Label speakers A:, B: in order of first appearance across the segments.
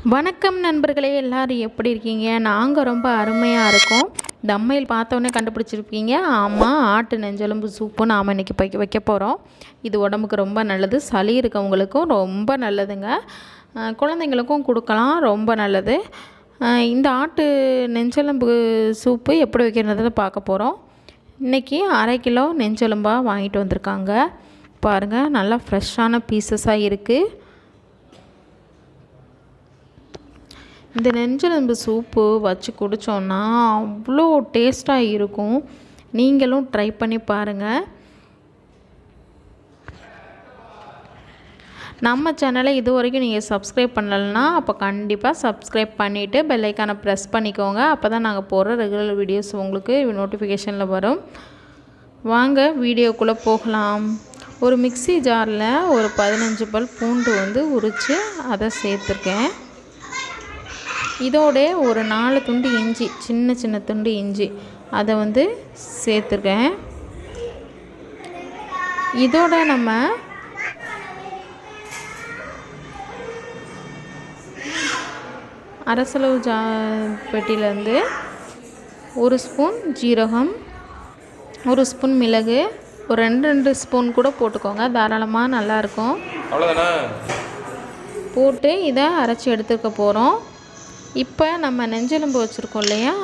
A: வணக்கம் நண்பர்களே எல்லாரும் எப்படி இருக்கீங்க? நாங்கள் ரொம்ப அருமையாக இருக்கோம். தம்மையில் பார்த்தோன்னே கண்டுபிடிச்சிருப்பீங்க. ஆமாம் ஆட்டு நெஞ்செலும்பு சூப்பு நாம் இன்றைக்கி வைக்க வைக்க போகிறோம் இது உடம்புக்கு ரொம்ப நல்லது. சளி இருக்கவங்களுக்கும் ரொம்ப நல்லதுங்க. குழந்தைங்களுக்கும் கொடுக்கலாம். ரொம்ப நல்லது. இந்த ஆட்டு நெஞ்செலும்பு சூப்பு எப்படி வைக்கிறதுன்னு பார்க்க போகிறோம் இன்றைக்கி அரை கிலோ நெஞ்செலும்பாக வாங்கிட்டு வந்திருக்காங்க. பாருங்கள் நல்லா ஃப்ரெஷ்ஷான பீசஸாக இருக்குது இந்த நெஞ்செலும்பு சூப்பு வச்சு குடித்தோன்னா அவ்வளோ டேஸ்ட்டாக இருக்கும். நீங்களும் ட்ரை பண்ணி பாருங்கள் நம்ம சேனலை இது வரைக்கும் நீங்கள் சப்ஸ்கிரைப் பண்ணலைன்னா அப்போ கண்டிப்பாக சப்ஸ்கிரைப் பண்ணிவிட்டு பெல்லைக்கானை ப்ரெஸ் பண்ணிக்கோங்க. அப்போ தான் நாங்கள் போடுற ரெகுலர் வீடியோஸ் உங்களுக்கு நோட்டிஃபிகேஷனில் வரும். வாங்க வீடியோக்குள்ளே போகலாம். ஒரு மிக்ஸி ஜாரில் ஒரு பதினஞ்சு பல் பூண்டு வந்து உரித்து அதை சேர்த்துருக்கேன். இதோட ஒரு நாலு துண்டு இஞ்சி சின்ன சின்ன துண்டு இஞ்சி. அதை வந்து சேர்த்துருக்கேன். இதோட நம்ம அரசளவு ஜா பெட்டியிலேருந்து ஒரு ஸ்பூன் ஜீரகம் ஒரு ஸ்பூன் மிளகு ஒரு ரெண்டு ரெண்டு ஸ்பூன் கூட போட்டுக்கோங்க. தாராளமாக நல்லாயிருக்கும்
B: அவ்வளோதானே
A: போட்டு இதை அரைச்சி எடுத்துக்க போகிறோம் இப்போ நம்ம நெஞ்செலும்பு வச்சுருக்கோம் இல்லையா?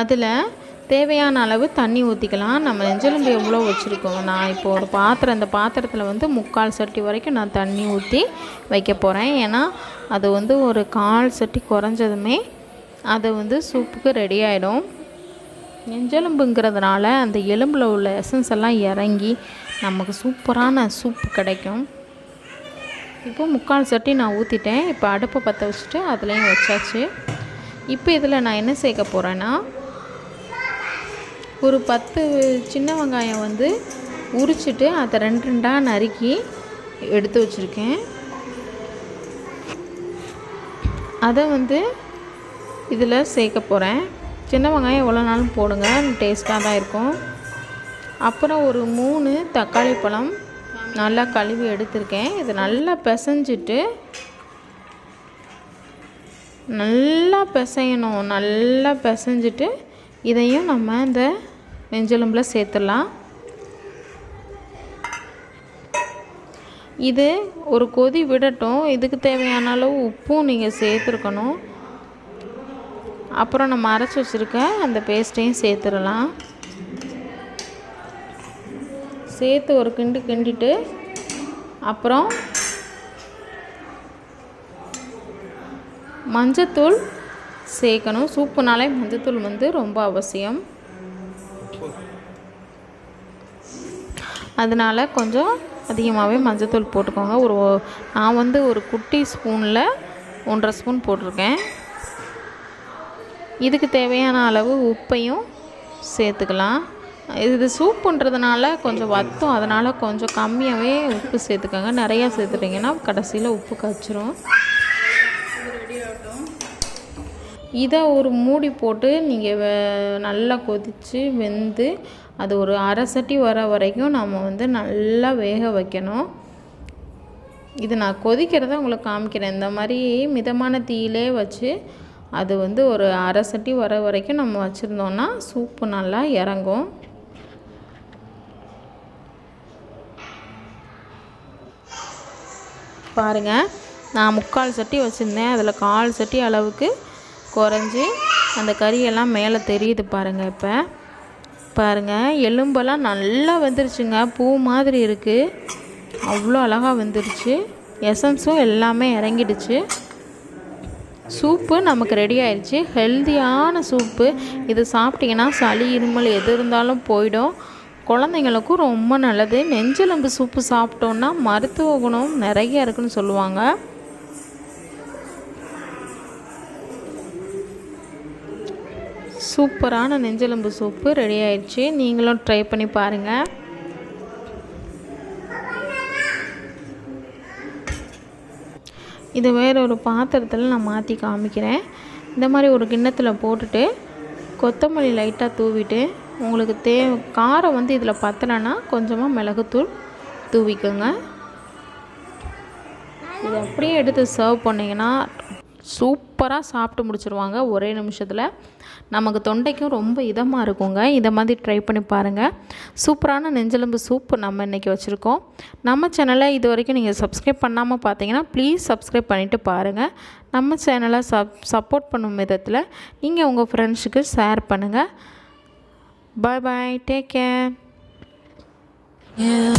A: அதில் தேவையான அளவு தண்ணி ஊற்றிக்கலாம் நம்ம நெஞ்செலும்பு எவ்வளோ வச்சுருக்கோம்? நான் இப்போ ஒரு பாத்திரம் இந்த பாத்திரத்தில் வந்து முக்கால் சட்டி வரைக்கும் நான் தண்ணி ஊற்றி வைக்க போகிறேன் ஏன்னா அது வந்து ஒரு கால் சட்டி குறைஞ்சதுமே அது வந்து சூப்புக்கு ரெடி ஆகிடும் நெஞ்செலும்புங்கிறதுனால அந்த எலும்பில் உள்ள எசன்ஸ் எல்லாம் இறங்கி நமக்கு சூப்பரான சூப்பு கிடைக்கும். இப்போ முக்கால் சட்டி நான் ஊற்றிட்டேன் இப்போ அடுப்பை பற்ற வச்சுட்டு அதுலேயும் வச்சாச்சு. இப்போ இதில் நான் என்ன சேர்க்க போகிறேன்னா ஒரு பத்து சின்ன வெங்காயம் வந்து உரிச்சிட்டு அதை ரெண்டு ரெண்டாக நறுக்கி எடுத்து வச்சுருக்கேன். அதை வந்து இதில் சேர்க்க போகிறேன் சின்ன வெங்காயம் எவ்வளோ நாளும் போடுங்க டேஸ்ட்டாக தான் இருக்கும். அப்புறம் ஒரு மூணு தக்காளி பழம் நல்லா கழுவி எடுத்திருக்கேன். இதை நல்லா பிசைஞ்சிட்டு நல்லா பிசையணும். நல்லா பிசைஞ்சிட்டு இதையும் நம்ம இந்த நெஞ்செலும்பில் சேர்த்துடலாம். இது ஒரு கொதி விடட்டும். இதுக்கு தேவையான அளவு உப்பும் நீங்கள் சேர்த்துருக்கணும். அப்புறம் நம்ம அரைச்சி வச்சுருக்க அந்த பேஸ்ட்டையும் சேர்த்துடலாம். சேர்த்து ஒரு கிண்டு கிண்டிட்டு அப்புறம் மஞ்சத்தூள் சேர்க்கணும். சூப்புனாலே மஞ்சத்தூள் வந்து ரொம்ப அவசியம். அதனால் கொஞ்சம் அதிகமாகவே மஞ்சத்தூள் போட்டுக்கோங்க. ஒரு நான் வந்து ஒரு குட்டி ஸ்பூனில் ஒன்றரை ஸ்பூன் போட்டிருக்கேன். இதுக்கு தேவையான அளவு உப்பையும் சேர்த்துக்கலாம். இது சூப்புன்றதுனால கொஞ்சம் வத்தும் அதனால் கொஞ்சம் கம்மியாகவே உப்பு சேர்த்துக்கோங்க. நிறையா சேர்த்துட்டிங்கன்னா கடைசியில் உப்பு கச்சிரும் இதை ஒரு மூடி போட்டு நீங்கள் நல்லா கொதித்து வெந்து அது ஒரு அரை சட்டி வர வரைக்கும் நம்ம வந்து நல்லா வேக வைக்கணும். இது நான் கொதிக்கிறத உங்களுக்கு காமிக்கிறேன். இந்த மாதிரி மிதமான தீயிலே வச்சு அது வந்து ஒரு அரை சட்டி வர வரைக்கும் நம்ம வச்சுருந்தோன்னா சூப்பு நல்லா இறங்கும். பாருங்கள் நான் முக்கால் சட்டி வச்சுருந்தேன். அதில் கால் சட்டி அளவுக்கு குறைஞ்சி அந்த கறியெல்லாம் மேலே தெரியுது பாருங்கள் இப்போ. பாருங்கள் எலும்பெல்லாம் நல்லா வந்துருச்சுங்க. பூ மாதிரி இருக்குது அவ்வளோ அழகாக வந்துருச்சு. எசன்ஸும் எல்லாமே இறங்கிடுச்சு. சூப்பு நமக்கு ரெடி ஆயிடுச்சு ஹெல்த்தியான சூப்பு. இது சாப்பிட்டிங்கன்னா சளி இருமல் எது இருந்தாலும் போயிடும். குழந்தைங்களுக்கும் ரொம்ப நல்லது. நெஞ்செலும்பு சூப்பு சாப்பிட்டோன்னா மருத்துவ குணம் நிறைய இருக்குன்னு சொல்லுவாங்க. சூப்பரான நெஞ்செலும்பு சூப்பு ரெடி ஆயிடுச்சு. நீங்களும் ட்ரை பண்ணி பாருங்கள் இதை வேறு ஒரு பாத்திரத்தில் நான் மாற்றி காமிக்கிறேன். இந்த மாதிரி ஒரு கிண்ணத்தில் போட்டுட்டு கொத்தமல்லி லைட்டாக தூவிட்டு உங்களுக்கு தே காரம் வந்து இதில் பத்தலைன்னா கொஞ்சமாக மிளகுத்தூள் தூவிக்கோங்க. இதை அப்படியே எடுத்து சர்வ் பண்ணிங்கன்னா சூப்பராக சாப்பிட்டு முடிச்சிருவாங்க ஒரே நிமிஷத்தில். நமக்கு தொண்டைக்கும் ரொம்ப இதமாக இருக்குங்க. இதை மாதிரி ட்ரை பண்ணி பாருங்கள் சூப்பரான நெஞ்செலும்பு சூப் நம்ம இன்றைக்கி வச்சுருக்கோம். நம்ம சேனலை இது வரைக்கும் நீங்கள் சப்ஸ்கிரைப் பண்ணாமல் பார்த்தீங்கன்னா ப்ளீஸ் சப்ஸ்கிரைப் பண்ணிவிட்டு பாருங்கள் நம்ம சேனலை சப் சப்போர்ட் பண்ணும் விதத்தில் நீங்கள் உங்கள் ஃப்ரெண்ட்ஸுக்கு ஷேர் பண்ணுங்கள் Bye bye. Take care.
B: Yeah.